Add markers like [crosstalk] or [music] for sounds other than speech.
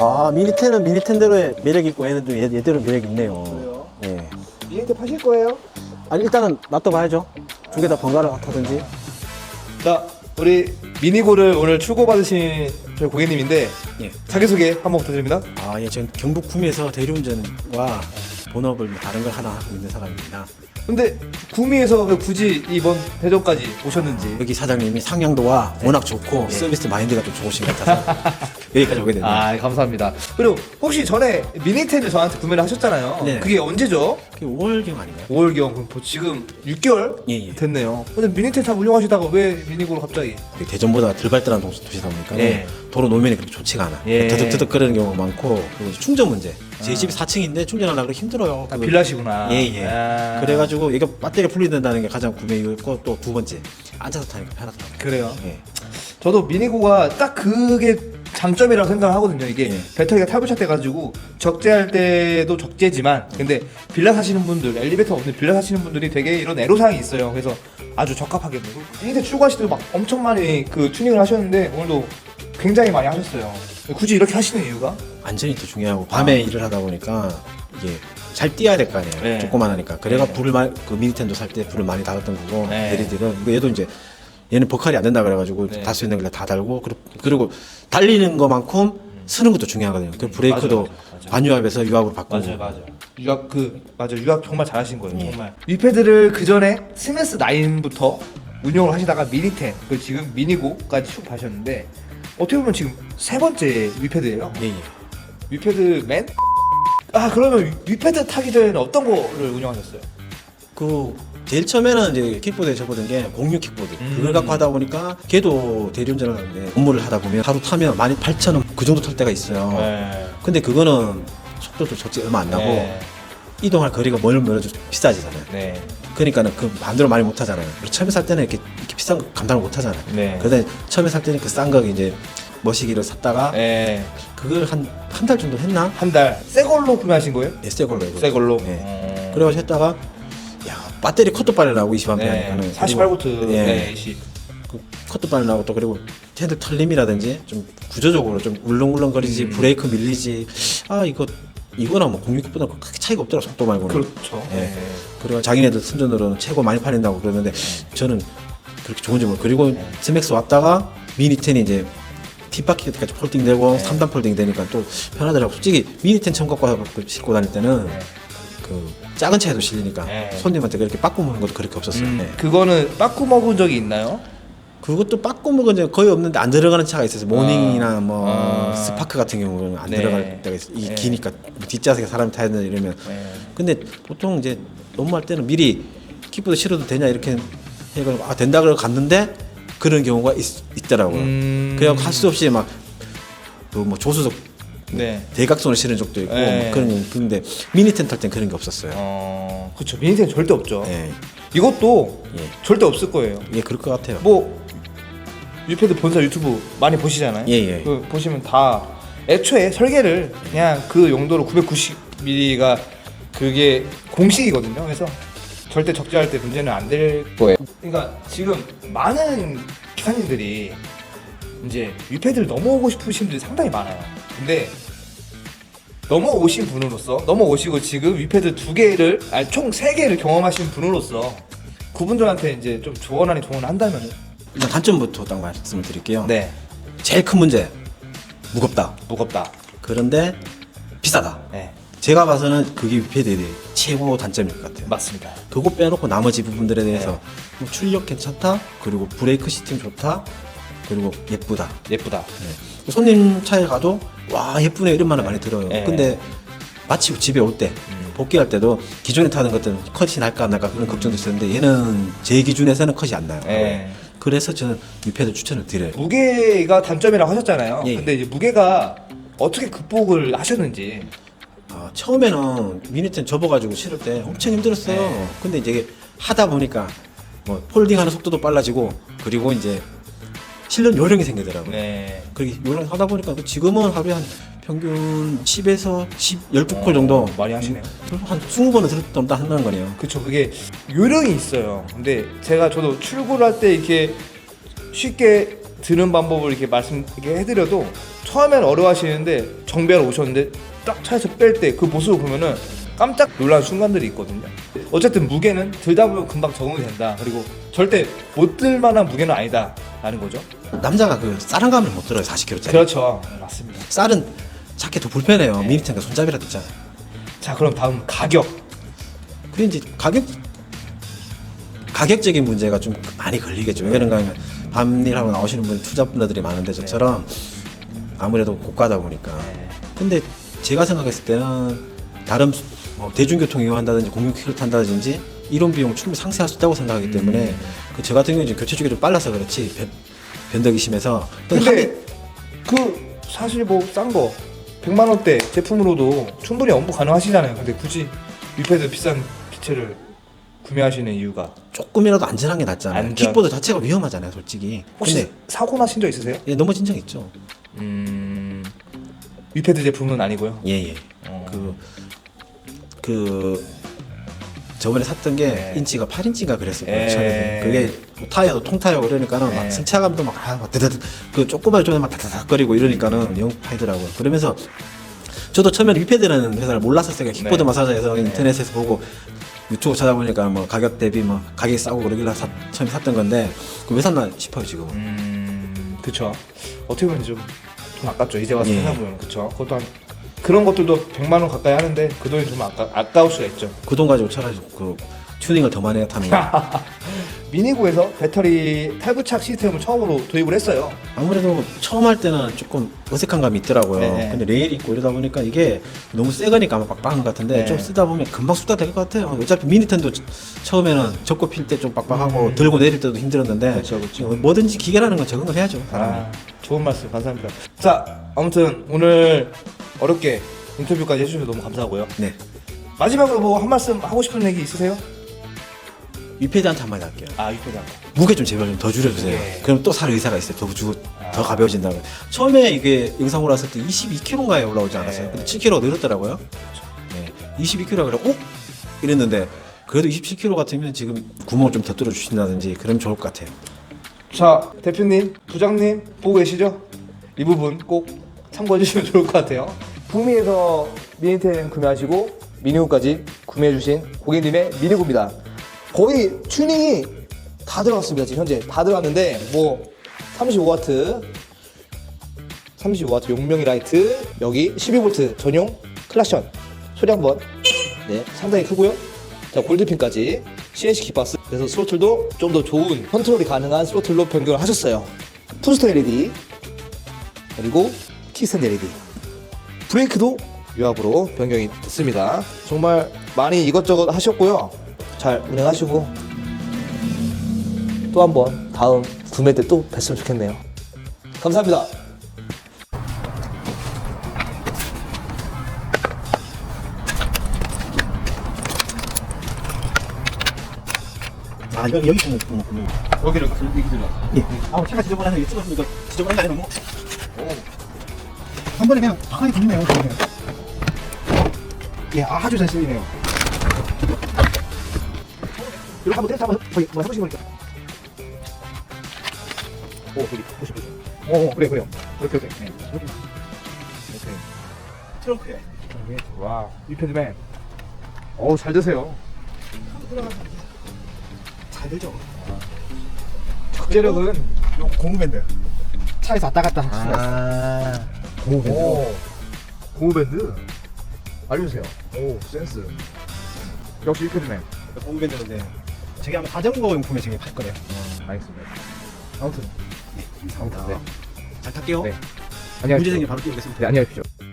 아 미니텐은 미니텐대로의 매력 있고 얘네도 얘, 얘대로 매력 있네요. 그래요? 예. 미니테 파실 거예요? 아니 일단은 놔둬봐야죠. 두 개 다 번갈아 타든지. 자, 우리 미니고를 오늘 출고 받으신 저희 고객님인데 예. 자기소개 한번 부탁드립니다. 아 예, 전 경북 구미에서 대리운전과 본업을 뭐 다른 걸 하나 하고 있는 사람입니다. 근데 구미에서 왜 굳이 이번 대전까지 오셨는지 여기 사장님이 상향도가 워낙 좋고 서비스 마인드가 좀 좋으신 것 같아서 [laughs] 여기까지 오게 됐네요. 아 감사합니다. 그리고 혹시 전에 미니텐을 저한테 구매를 하셨잖아요. 네. 그게 언제죠? 그게 5월경 아닌가요? 5월경 그럼 뭐 지금 6개월 예, 예. 됐네요. 근데 미니텐 잘 운영하시다가 왜 미니고로 갑자기? 대전보다 덜 발달한 도- 도시다 보니까 예. 도로 노면이 그렇게 좋지가 않아. 예. 드득드득 거리는 경우가 많고 그리고 충전 문제. 제 집이 4층인데 충전하려고 힘들어요. 다 그거- 빌라시구나. 예, 예. 아. 그래가지고 이게 배터리 분리된다는 게 가장 구매 이유였고 또 두 번째 앉아서 타니까 편하더라고요. 그래요. 예. 저도 미니고가 딱 그게 장점이라고 생각을 하거든요. 이게 예. 배터리가 탈부착 돼가지고 적재할 때도 적재지만 근데 빌라 사시는 분들 엘리베이터 없는 빌라 사시는 분들이 되게 이런 애로사항이 있어요. 그래서 아주 적합하게 미니테 출고하실 때 막 엄청 많이 그 튜닝을 하셨는데 오늘도 굉장히 많이 하셨어요. 굳이 이렇게 하시는 이유가? 안전이 더 중요하고 밤에 일을 하다 보니까 이게 잘 뛰어야 될 거 아니에요. 아. 네. 조그만하니까. 그래가 네. 불을 많이 그 미니텐도 살 때 불을 많이 달았던 거고 네. 대리들은 이거 얘도 이제 얘는 버칼이 안 된다 그래가지고 네. 달수 있는 걸다 달고 그리고, 그리고 달리는 것만큼 쓰는 것도 중요하거든요. 그 브레이크도 맞아요, 맞아요. 반유압에서 유압으로 바꾸고 유학 그 맞아 유학 정말 잘하신 거예요 예. 정말 위패드를 그 전에 스매스 9부터 운영을 하시다가 미니 10 그리고 지금 미니고까지 쭉 가셨는데 어떻게 보면 지금 세 번째 위패드예요 예, 예. 위패드맨 아 그러면 위패드 타기 전에는 어떤 거를 운영하셨어요? 그 제일 처음에는 이제 킥보드에 접어든 게 공유 킥보드 음. 그걸 갖고 하다 보니까 걔도 대리운전을 하는데 업무를 하다 보면 하루 타면 18,000원 그 정도 탈 때가 있어요 네. 근데 그거는 속도도 적지 얼마 안 나고 네. 이동할 거리가 멀면 멀어져 비싸지잖아요 네. 그러니까는 그 반대로 많이 못 하잖아요 처음에 살 때는 이렇게, 이렇게 비싼 거 감당을 못 하잖아요 네. 그런데 처음에 살 때는 그 싼 거 이제 머시기를 샀다가 네. 그걸 한 한 달 정도 했나? 한 달 새 걸로 구매하신 거예요? 네, 새 걸로 새 걸로. 네. 어. 그래가지고 했다가 야 배터리 컷도 빨리 나오고 20A 네. 하니까는 48V 예. 네. AC. 그 컷도 빨리 나오고 또 그리고 핸들 털림이라든지 좀 구조적으로 좀 울렁울렁거리지 음. 브레이크 밀리지 아 이거 이거랑 뭐 공유기보다 크게 차이가 없더라 속도 말고는 그렇죠. 예. 네. 그리고 자기네들 선전으로는 최고 많이 팔린다고 그러는데 저는 그렇게 좋은지 모르고 그리고 스맥스 왔다가 미니 10이 이제 뒷바퀴까지 폴딩되고 네. 3단 폴딩 되니까 또 편하더라고 솔직히 미니 10 처음 갖고 와서 싣고 다닐 때는 네. 그 작은 차에도 실리니까 네. 손님한테 그렇게 빠꾸 먹는 것도 그렇게 없었어요 음, 네. 그거는 빠꾸 먹은 적이 있나요? 그것도 빠꾸 먹은 적 거의 없는데 안 들어가는 차가 있어서 모닝이나 뭐 아. 스파크 같은 경우는 안 네. 들어갈 때가 있어 이 네. 기니까 뒷좌석에 사람이 타야 되나 이러면 네. 근데 보통 이제 업무할 때는 미리 킥보드 실어도 되냐 이렇게 해가지고 아 된다 그러고 갔는데 그런 경우가 있, 더라고요 음. 그래갖고 할수 없이 막 그 뭐 조수석 네. 대각선을 실은 적도 있고 네. 뭐 그런 근데 미니텐 탈땐 그런 게 없었어요. 어, 그렇죠. 미니텐 절대 없죠. 예, 이것도 예, 절대 없을 거예요. 예, 그럴 것 같아요. 뭐 유패드 본사 유튜브 많이 보시잖아요. 예, 예. 그 보시면 다 애초에 설계를 그냥 그 용도로 990mm가 그게 공식이거든요. 그래서 절대 적재할 때 문제는 안 될 거예요. 그러니까 지금 많은 기사님들이 이제 유패드를 넘어오고 싶으신 분들이 상당히 많아요. 근데 넘어오신 분으로서 넘어오시고 지금 위패드 두 개를 아니 총 세 개를 경험하신 분으로서 그분들한테 이제 좀 조언 아닌 조언을 한다면 일단 단점부터 딱 말씀을 드릴게요. 네 제일 큰 문제 무겁다. 무겁다 그런데 비싸다. 네 제가 봐서는 그게 위패드의 최고 단점일 것 같아요. 맞습니다 그거 빼놓고 나머지 부분들에 네. 대해서 뭐 출력 괜찮다. 그리고 브레이크 시스템 좋다. 그리고 예쁘다. 예쁘다 네. 손님 차에 가도 와 예쁘네 이런 말을 많이 들어요. 네. 근데 마치 집에 올때 음. 복귀할 때도 기존에 타는 것들은 컷이 날까 안 날까 그런 걱정도 있었는데 얘는 제 기준에서는 컷이 안 나요. 네. 그래서 저는 유패드 추천을 드려요. 무게가 단점이라고 하셨잖아요 예, 예. 근데 이제 무게가 어떻게 극복을 하셨는지 아, 처음에는 미니텐 접어가지고 실을 때 엄청 힘들었어요. 네. 근데 이제 하다 보니까 뭐 폴딩하는 속도도 빨라지고 그리고 이제 실는 요령이 생기더라고요. 네 그렇게 요령 하다 보니까 또 지금은 하루에 한 평균 10에서 10, 12콜 정도 어, 많이 하시네요. 한 20번은 들었다 한다는 거네요. 그쵸 그게 요령이 있어요 근데 제가 저도 출고를 할 때 이렇게 쉽게 드는 방법을 이렇게 말씀 이렇게 해드려도 처음에는 어려워하시는데 정비하러 오셨는데 딱 차에서 뺄 때 그 모습을 보면은 깜짝 놀란 순간들이 있거든요. 어쨌든 무게는 들다 보면 금방 적응이 된다. 그리고 절대 못 들 만한 무게는 아니다 라는 거죠. 남자가 그 쌀한 감을 못 들어요 40kg짜리. 그렇죠. 맞습니다. 쌀은 찾기 더 불편해요. 미니텐가 손잡이라도 있잖아요. 자, 그럼 다음 가격. 그 이제 가격 가격적인 문제가 좀 많이 걸리겠죠. 왜 그런가 하면 밤일하고 나오시는 분 투자분들이 많은데 저처럼 아무래도 고가다 보니까. 근데 제가 생각했을 때는 다른 수- 뭐 대중교통 이용한다든지 공유키를 탄다든지 이런 비용 충분히 상쇄할 수 있다고 생각하기 때문에 그 저 같은 경우는 지금 교체 주기가 좀 빨라서 그렇지 변, 변덕이 심해서 근데 그 사실 뭐 싼 거 100만 원대 제품으로도 충분히 엄부 가능하시잖아요. 근데 굳이 위패드 비싼 기체를 구매하시는 이유가 조금이라도 안전한 게 낫잖아요. 안전. 킥보드 자체가 위험하잖아요, 솔직히. 혹시 근데 사고 나신 적 있으세요? 예, 넘어진 적 있죠. 음 위패드 제품은 아니고요. 예, 예. 어. 그, 그, 저번에 샀던 게 네. 인치가 8인치가 그랬어요. 예. 처음에. 그게 뭐 타이어도 통타이어 그러니까는 네. 막 승차감도 막, 아, 막 드드드, 그 조그만 쪽에 막 다다닥거리고 이러니까는 영 파이더라고요. 그러면서 저도 처음에 위패드라는 회사를 몰랐었어요. 킥보드 네. 마사지에서 인터넷에서 보고 유튜브 찾아보니까 뭐 가격 대비 뭐 가격이 싸고 그러길래 사, 처음에 샀던 건데 그왜 샀나 싶어요 지금은. 음 그쵸. 어떻게 보면 좀 돈 아깝죠. 이제 와서 예. 생각해보면 그쵸. 그것도 한 그런 것들도 100만 원 가까이 하는데 그 돈이 좀 아까, 아까울 수가 있죠. 그 돈 가지고 차라리 그 튜닝을 더 많이 거. [laughs] 미니고에서 배터리 탈부착 시스템을 처음으로 도입을 했어요. 아무래도 처음 할 때는 조금 어색한 감이 있더라고요. 네네. 근데 레일이 있고 이러다 보니까 이게 너무 새 거니까 아마 빡빡한 것 같은데 네. 좀 쓰다 보면 금방 쑥다 될것 같아요. 어차피 미니텐도 처음에는 접고 필 때 좀 빡빡하고 들고 내릴 때도 힘들었는데 음. 그렇죠, 그렇죠. 뭐든지 기계라는 건 적응을 해야죠. 사람이. 아, 좋은 말씀 감사합니다. 자, 아무튼 오늘 어렵게 인터뷰까지 해주셔서 너무 감사하고요. 네. 마지막으로 뭐 한 말씀 하고 싶은 얘기 있으세요? 위패드한테 한마디 할게요. 아, 이표장. 무게 좀 제발 좀 더 줄여주세요. 네. 그럼 또 살 의사가 있어요. 더 주, 더 가벼워진다고. 처음에 이게 영상으로 왔을 때 22kg인가에 올라오지 않았어요. 네. 근데 7kg 늘었더라고요. 네. 22kg 그래, 오! 이랬는데, 그래도 27kg 같으면 지금 구멍을 좀더 뚫어 주신다든지, 그러면 좋을 것 같아요. 자, 대표님, 부장님 보고 계시죠? 이 부분 꼭 참고해 주시면 [laughs] 좋을 것 같아요. 북미에서 미니텐 구매하시고 미니고까지 구매해 주신 고객님의 미니고입니다. 거의 튜닝이 다 들어갔습니다. 지금 현재. 다 들어갔는데 뭐 35와트. 35와트 용명이 라이트. 여기 12V 전용 클락션. 소리 한번. 네 상당히 크고요. 자 골드핀까지. CNC 기파스. 그래서 스로틀도 좀 더 좋은 컨트롤이 가능한 스로틀로 변경을 하셨어요. 푸스터 LED. 그리고 키스탠드 LED. 브레이크도 유압으로 변경이 됐습니다. 정말 많이 이것저것 하셨고요 잘 운행하시고 또 한 번 다음 구매 때 또 뵀으면 좋겠네요 감사합니다 아, 여기, 여기 구멍, 구멍. 여기를 여기 들어 예. 아, 차가 지저분해서 이거 찍었으니까 지저분한 게 아니라 너무. 한 번에 그냥 방안이 붙네요. 예, 아주 잘 쓰이네요. 이렇게 한번 한번 거의 뭐 해보신 거니까. 오, 거기, 보시, 보시. 오, 그래, 그래요. 이렇게, 이렇게. 네. 이렇게. 이렇게. 트렁크에. 와, 이 패드맨. 어우, 잘 드세요. 잘 되죠? 적재력은 요 고무밴드. 차에서 왔다 갔다 할 수가 있어요. 아, 고무밴드. 오, 고무밴드. 알려주세요. 오, 센스. 역시 이 패드맨. 고무밴드인데. 저게 아마 자전거 용품에 저게 팔 거래요. 알겠습니다. 아무튼, 아무튼, 네. 잘 탈게요. 네. 안녕히 문제. 생기면 바로 뛰어오겠습니다. 네, 안녕히 가십시오.